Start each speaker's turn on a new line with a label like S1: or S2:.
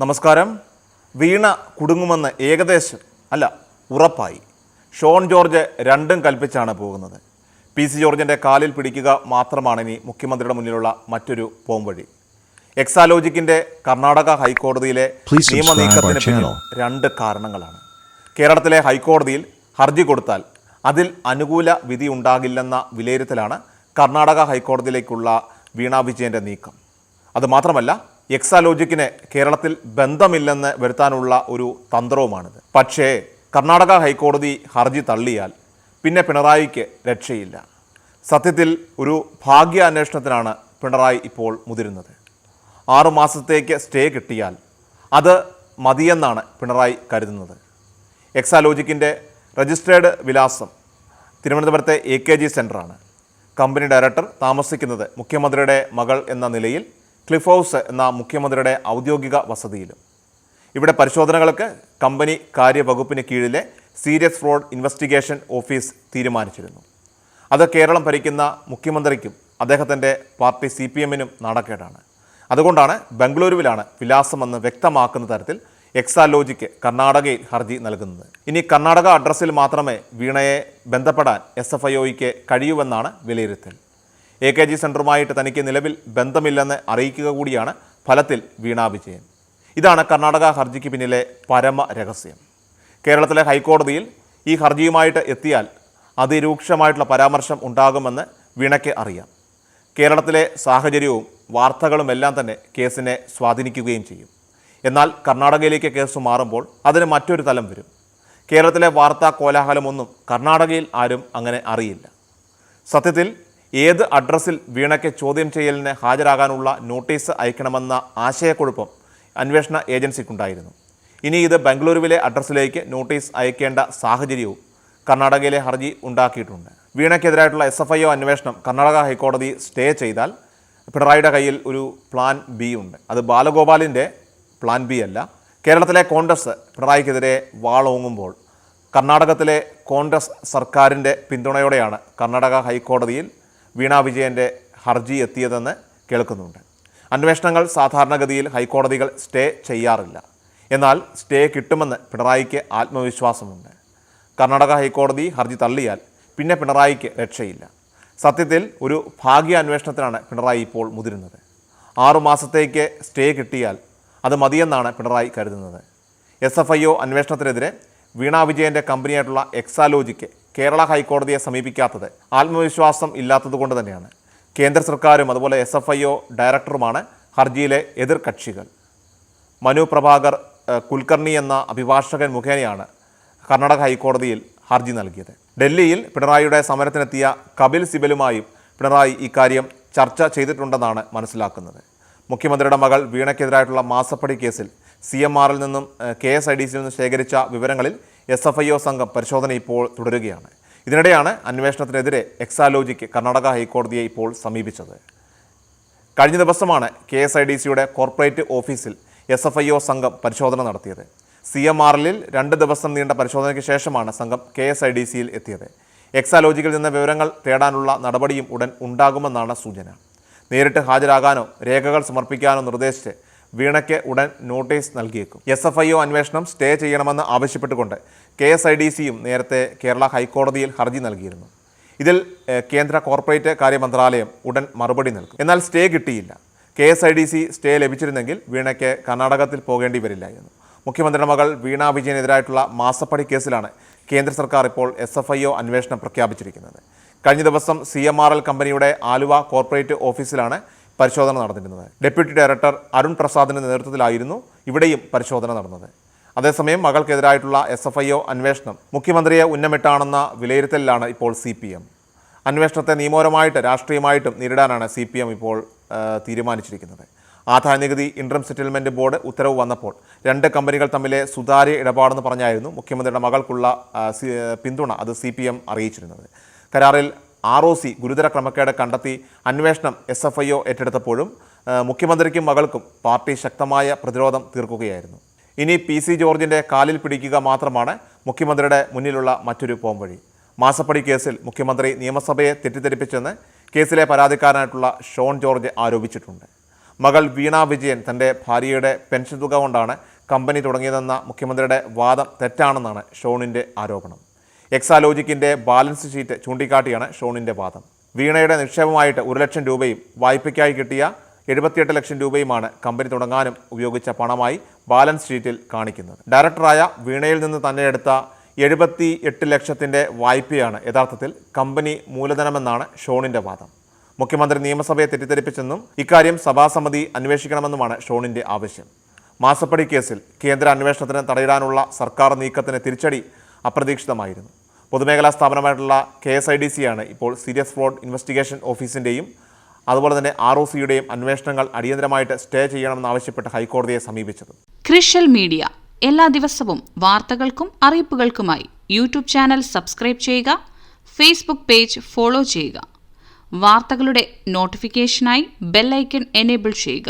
S1: നമസ്കാരം. വീണ കുടുങ്ങുമെന്ന് ഏകദേശം അല്ല ഉറപ്പായി. ഷോൺ ജോർജ് രണ്ടും കൽപ്പിച്ചാണ് പോകുന്നത്. പി സി ജോർജിന്റെ കാലിൽ പിടിക്കുക മാത്രമാണ് ഇനി മുഖ്യമന്ത്രിയുടെ മുന്നിലുള്ള മറ്റൊരു പോംവഴി. എക്സാലോജിക്കിന്റെ കർണാടക ഹൈക്കോടതിയിലെ
S2: നിയമ
S1: നീക്കത്തിന് പിന്നിൽ രണ്ട് കാരണങ്ങളാണ്. കേരളത്തിലെ ഹൈക്കോടതിയിൽ ഹർജി കൊടുത്താൽ അതിൽ അനുകൂല വിധി ഉണ്ടാകില്ലെന്ന വിലയിരുത്തലാണ് കർണാടക ഹൈക്കോടതിയിലേക്കുള്ള വീണ വിജയന്റെ നീക്കം. അതുമാത്രമല്ല എക്സാലോജിക്കിന് കേരളത്തിൽ ബന്ധമില്ലെന്ന് വരുത്താനുള്ള ഒരു തന്ത്രവുമാണിത്. പക്ഷേ കർണാടക ഹൈക്കോടതി ഹർജി തള്ളിയാൽ പിന്നെ പിണറായിക്ക് രക്ഷയില്ല. സത്യത്തിൽ ഒരു ഭാഗ്യ അന്വേഷണത്തിനാണ് പിണറായി ഇപ്പോൾ മുതിരുന്നത്. ആറു മാസത്തേക്ക് സ്റ്റേ കിട്ടിയാൽ അത് മതിയെന്നാണ് പിണറായി കരുതുന്നത്. എക്സാലോജിക്കിന്റെ രജിസ്ട്രേഡ് വിലാസം തിരുവനന്തപുരത്തെ എ കെ ജി സെന്ററാണ് കമ്പനി ഡയറക്ടർ താമസിക്കുന്നത് മുഖ്യമന്ത്രിയുടെ മകൾ എന്ന നിലയിൽ ക്ലിഫ് ഹൗസ് എന്ന മുഖ്യമന്ത്രിയുടെ ഔദ്യോഗിക വസതിയിലും. ഇവിടെ പരിശോധനകൾക്ക് കമ്പനി കാര്യവകുപ്പിന് കീഴിലെ സീരിയസ് ഫ്രോഡ് ഇൻവെസ്റ്റിഗേഷൻ ഓഫീസ് തീരുമാനിച്ചിരുന്നു. അത് കേരളം ഭരിക്കുന്ന മുഖ്യമന്ത്രിക്കും അദ്ദേഹത്തിന്റെ പാർട്ടി സി പി എമ്മിനും നാണക്കേടാണ്. അതുകൊണ്ടാണ് ബംഗളൂരുവിലാണ് വിലാസമെന്ന് വ്യക്തമാക്കുന്ന തരത്തിൽ എക്സാലോജിക്ക് കർണാടകയിൽ ഹർജി നൽകുന്നത്. ഇനി കർണാടക അഡ്രസ്സിൽ മാത്രമേ വീണയെ ബന്ധപ്പെടാൻ എസ് എഫ് ഐ ഒയ്ക്ക് കഴിയൂവെന്നാണ് വിലയിരുത്തൽ. എ കെ ജി സെന്ററുമായിട്ട് തനിക്ക് നിലവിൽ ബന്ധമില്ലെന്ന് അറിയിക്കുക കൂടിയാണ് ഫലത്തിൽ വീണ വിജയൻ. ഇതാണ് കർണാടക ഹർജിക്ക് പിന്നിലെ പരമ രഹസ്യം. കേരളത്തിലെ ഹൈക്കോടതിയിൽ ഈ ഹർജിയുമായിട്ട് എത്തിയാൽ അതിരൂക്ഷമായിട്ടുള്ള പരാമർശം ഉണ്ടാകുമെന്ന് വീണയ്ക്ക് അറിയാം. കേരളത്തിലെ സാഹചര്യവും വാർത്തകളും എല്ലാം തന്നെ കേസിനെ സ്വാധീനിക്കുകയും ചെയ്യും. എന്നാൽ കർണാടകയിലേക്ക് കേസ് മാറുമ്പോൾ അതിന് മറ്റൊരു തലം വരും. കേരളത്തിലെ വാർത്താ കോലാഹലമൊന്നും കർണാടകയിൽ ആരും അങ്ങനെ അറിയില്ല. സത്യത്തിൽ ഏത് അഡ്രസ്സിൽ വീണയ്ക്ക് ചോദ്യം ചെയ്യലിന് ഹാജരാകാനുള്ള നോട്ടീസ് അയക്കണമെന്ന ആശയക്കുഴപ്പം അന്വേഷണ ഏജൻസിക്കുണ്ടായിരുന്നു. ഇനി ഇത് ബംഗളൂരുവിലെ അഡ്രസ്സിലേക്ക് നോട്ടീസ് അയക്കേണ്ട സാഹചര്യവും കർണാടകയിലെ ഹർജി ഉണ്ടാക്കിയിട്ടുണ്ട്. വീണയ്ക്കെതിരായിട്ടുള്ള എസ് എഫ് ഐ ഒ അന്വേഷണം കർണാടക ഹൈക്കോടതി സ്റ്റേ ചെയ്താൽ പിണറായിയുടെ കയ്യിൽ ഒരു പ്ലാൻ ബി ഉണ്ട്. അത് ബാലഗോപാലിന്റെ പ്ലാൻ ബി അല്ല. കേരളത്തിലെ കോൺഗ്രസ് പിണറായിക്കെതിരെ വാളോങ്ങുമ്പോൾ കർണാടകത്തിലെ കോൺഗ്രസ് സർക്കാരിന്റെ പിന്തുണയോടെയാണ് കർണാടക ഹൈക്കോടതിയിൽ വീണ വിജയന്റെ ഹർജി എത്തിയതെന്ന് കേൾക്കുന്നുണ്ട്. അന്വേഷണങ്ങൾ സാധാരണഗതിയിൽ ഹൈക്കോടതികൾ സ്റ്റേ ചെയ്യാറില്ല. എന്നാൽ സ്റ്റേ കിട്ടുമെന്ന് പിണറായിക്ക് ആത്മവിശ്വാസമുണ്ട്. കർണാടക ഹൈക്കോടതി ഹർജി തള്ളിയാൽ പിന്നെ പിണറായിക്ക് രക്ഷയില്ല. സത്യത്തിൽ ഒരു ഭാഗ്യ അന്വേഷണത്തിനാണ് പിണറായി ഇപ്പോൾ മുതിരുന്നത്. ആറുമാസത്തേക്ക് സ്റ്റേ കിട്ടിയാൽ അത് മതിയെന്നാണ് പിണറായി കരുതുന്നത്. എസ് എഫ് ഐ ഒ അന്വേഷണത്തിനെതിരെ വീണ വിജയന്റെ കമ്പനിയായിട്ടുള്ള എക്സാലോജിക്ക് കേരള ഹൈക്കോടതിയെ സമീപിക്കാത്തത് ആത്മവിശ്വാസം ഇല്ലാത്തതുകൊണ്ട് തന്നെയാണ്. കേന്ദ്ര സർക്കാരും അതുപോലെ എസ് എഫ് ഐ ഒ ഡയറക്ടറുമാണ് ഹർജിയിലെ എതിർ കക്ഷികൾ. മനു പ്രഭാകർ കുൽക്കർണി എന്ന അഭിഭാഷകൻ മുഖേനയാണ് കർണാടക ഹൈക്കോടതിയിൽ ഹർജി നൽകിയത്. ഡൽഹിയിൽ പിണറായിയുടെ സമരത്തിനെത്തിയ കപിൽ സിബലുമായും പിണറായി ഇക്കാര്യം ചർച്ച ചെയ്തിട്ടുണ്ടെന്നാണ് മനസ്സിലാക്കുന്നത്. മുഖ്യമന്ത്രിയുടെ മകൾ വീണയ്ക്കെതിരായിട്ടുള്ള മാസപ്പടി കേസിൽ സി എം ആറിൽ നിന്നും കെ എസ് ഐ ഡി സിയിൽ നിന്നും ശേഖരിച്ച വിവരങ്ങളിൽ എസ് എഫ് ഐ ഒ സംഘം പരിശോധന ഇപ്പോൾ തുടരുകയാണ്. ഇതിനിടെയാണ് അന്വേഷണത്തിനെതിരെ എക്സാലോജിക്ക് കർണാടക ഹൈക്കോടതിയെ ഇപ്പോൾ സമീപിച്ചത്. കഴിഞ്ഞ ദിവസമാണ് കെ എസ് ഐ ഡി സിയുടെ കോർപ്പറേറ്റ് ഓഫീസിൽ എസ് എഫ് ഐ ഒ സംഘം പരിശോധന നടത്തിയത്. സി എം ആർ എല്ലിൽ രണ്ട് ദിവസം നീണ്ട പരിശോധനയ്ക്ക് ശേഷമാണ് സംഘം കെ എസ് ഐ ഡി സിയിൽ എത്തിയത്. എക്സാലോജിക്കിൽ നിന്ന് വിവരങ്ങൾ തേടാനുള്ള നടപടിയും ഉടൻ ഉണ്ടാകുമെന്നാണ് സൂചന. നേരിട്ട് ഹാജരാകാനോ രേഖകൾ സമർപ്പിക്കാനോ നിർദ്ദേശിച്ച് വീണയ്ക്ക് ഉടൻ നോട്ടീസ് നൽകിയേക്കും. എസ് എഫ് ഐ ഒ അന്വേഷണം സ്റ്റേ ചെയ്യണമെന്ന് ആവശ്യപ്പെട്ടുകൊണ്ട് കെ എസ് ഐ ഡി സിയും നേരത്തെ കേരള ഹൈക്കോടതിയിൽ ഹർജി നൽകിയിരുന്നു. ഇതിൽ കേന്ദ്ര കോർപ്പറേറ്റ് കാര്യ മന്ത്രാലയം ഉടൻ മറുപടി നൽകും. എന്നാൽ സ്റ്റേ കിട്ടിയില്ല. K S I D C stay ലഭിച്ചിരുന്നെങ്കിൽ വീണയ്ക്ക് കർണാടകത്തിൽ പോകേണ്ടി വരില്ലായിരുന്നു. മുഖ്യമന്ത്രിയുടെ മകൾ വീണ വിജയനെതിരായിട്ടുള്ള മാസപ്പടി കേസിലാണ് കേന്ദ്ര സർക്കാർ ഇപ്പോൾ എസ് എഫ് ഐ ഒ അന്വേഷണം പ്രഖ്യാപിച്ചിരിക്കുന്നത്. കഴിഞ്ഞ ദിവസം സി എം ആർ എൽ കമ്പനിയുടെ ആലുവ കോർപ്പറേറ്റ് ഓഫീസിലാണ് പരിശോധന നടന്നിരുന്നത്. ഡെപ്യൂട്ടി ഡയറക്ടർ അരുൺ പ്രസാദിന്റെ നേതൃത്വത്തിലായിരുന്നു ഇവിടെയും പരിശോധന നടന്നത്. അതേസമയം മകൾക്കെതിരായിട്ടുള്ള എസ് എഫ് ഐ ഒ അന്വേഷണം മുഖ്യമന്ത്രിയെ ഉന്നമിട്ടാണെന്ന വിലയിരുത്തലിലാണ് ഇപ്പോൾ സി പി എം. അന്വേഷണത്തെ നിയമപരമായിട്ട് രാഷ്ട്രീയമായിട്ടും നേരിടാനാണ് സി പി എം ഇപ്പോൾ തീരുമാനിച്ചിരിക്കുന്നത്. ആദായനികുതി ഇൻട്രം സെറ്റിൽമെന്റ് ബോർഡ് ഉത്തരവ് വന്നപ്പോൾ രണ്ട് കമ്പനികൾ തമ്മിലെ സുതാര്യ ഇടപാടെന്ന് പറഞ്ഞായിരുന്നു മുഖ്യമന്ത്രിയുടെ മകൾക്കുള്ള പിന്തുണ അത് സി പി എം അറിയിച്ചിരുന്നത്. കരാറിൽ ആർ ഒ സി ഗുരുതര ക്രമക്കേട് കണ്ടെത്തി അന്വേഷണം എസ് എഫ് ഐ ഒ ഏറ്റെടുത്തപ്പോഴും മുഖ്യമന്ത്രിക്കും മകൾക്കും പാർട്ടി ശക്തമായ പ്രതിരോധം തീർക്കുകയായിരുന്നു. ഇനി പി സി ജോർജിന്റെ കാലിൽ പിടിക്കുക മാത്രമാണ് മുഖ്യമന്ത്രിയുടെ മുന്നിലുള്ള മറ്റൊരു പോംവഴി. മാസപ്പടി കേസിൽ മുഖ്യമന്ത്രി നിയമസഭയെ തെറ്റിദ്ധരിപ്പിച്ചെന്ന് കേസിലെ പരാതിക്കാരനായിട്ടുള്ള ഷോൺ ജോർജ് ആരോപിച്ചിട്ടുണ്ട്. മകൾ വീണ വിജയൻ തന്റെ ഭാര്യയുടെ പെൻഷൻ തുക കൊണ്ടാണ് കമ്പനി തുടങ്ങിയതെന്ന മുഖ്യമന്ത്രിയുടെ വാദം തെറ്റാണെന്നാണ് ഷോണിന്റെ ആരോപണം. എക്സാലോജിക്കിന്റെ ബാലൻസ് ഷീറ്റ് ചൂണ്ടിക്കാട്ടിയാണ് ഷോണിന്റെ വാദം. വീണയുടെ നിക്ഷേപമായിട്ട് ഒരു ലക്ഷം രൂപയും വായ്പയ്ക്കായി കിട്ടിയ എഴുപത്തിയെട്ട് ലക്ഷം രൂപയുമാണ് കമ്പനി തുടങ്ങാനും ഉപയോഗിച്ച പണമായി ബാലൻസ് ഷീറ്റിൽ കാണിക്കുന്നത്. ഡയറക്ടറായ വീണയിൽ നിന്ന് തന്നെ എടുത്ത എഴുപത്തി എട്ട് ലക്ഷത്തിന്റെ വായ്പയാണ് യഥാർത്ഥത്തിൽ കമ്പനി മൂലധനമെന്നാണ് ഷോണിന്റെ വാദം. മുഖ്യമന്ത്രി നിയമസഭയെ തെറ്റിദ്ധരിപ്പിച്ചെന്നും ഇക്കാര്യം സഭാസമിതി അന്വേഷിക്കണമെന്നുമാണ് ഷോണിന്റെ ആവശ്യം. മാസപ്പടി കേസിൽ കേന്ദ്ര അന്വേഷണത്തിന് തടയിടാനുള്ള സർക്കാർ നീക്കത്തിന് തിരിച്ചടി അപ്രതീക്ഷിതമായിരുന്നു. പൊതുമേഖലാ സ്ഥാപനമായിട്ടുള്ള കെ എസ് ഐ ഡി സിയാണ് ഇപ്പോൾ സീരിയസ് ഫ്രോഡ് ഇൻവെസ്റ്റിഗേഷൻ ഓഫീസിന്റെയും അതുപോലെ തന്നെ ആർ ഒ സിയുടെയും അന്വേഷണങ്ങൾ അടിയന്തരമായിട്ട് സ്റ്റേ ചെയ്യണമെന്നാവശ്യപ്പെട്ട് ഹൈക്കോടതിയെ സമീപിച്ചത്.
S2: Crucial media. എല്ലാ ദിവസവും വാർത്തകൾക്കും അറിയിപ്പുകൾക്കുമായി യൂട്യൂബ് ചാനൽ സബ്സ്ക്രൈബ് ചെയ്യുക ഫേസ്ബുക്ക് പേജ് ഫോളോ ചെയ്യുക. വാർത്തകളുടെ നോട്ടിഫിക്കേഷനായി ബെല്ലൈക്കൺ എനേബിൾ ചെയ്യുക.